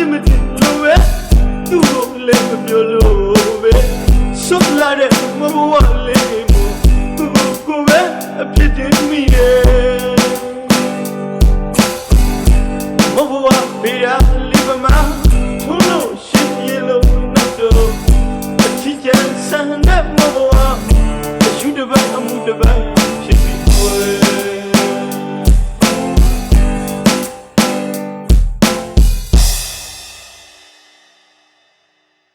စ်မတင်လို့ပဲသူ့ကိုလည်းမပြောလို့ပဲဆွလာတဲ့မဘဝလေးမို့သူ့ကိုပဲအပြစ်တင်မိတယ်မဘဝပေးရ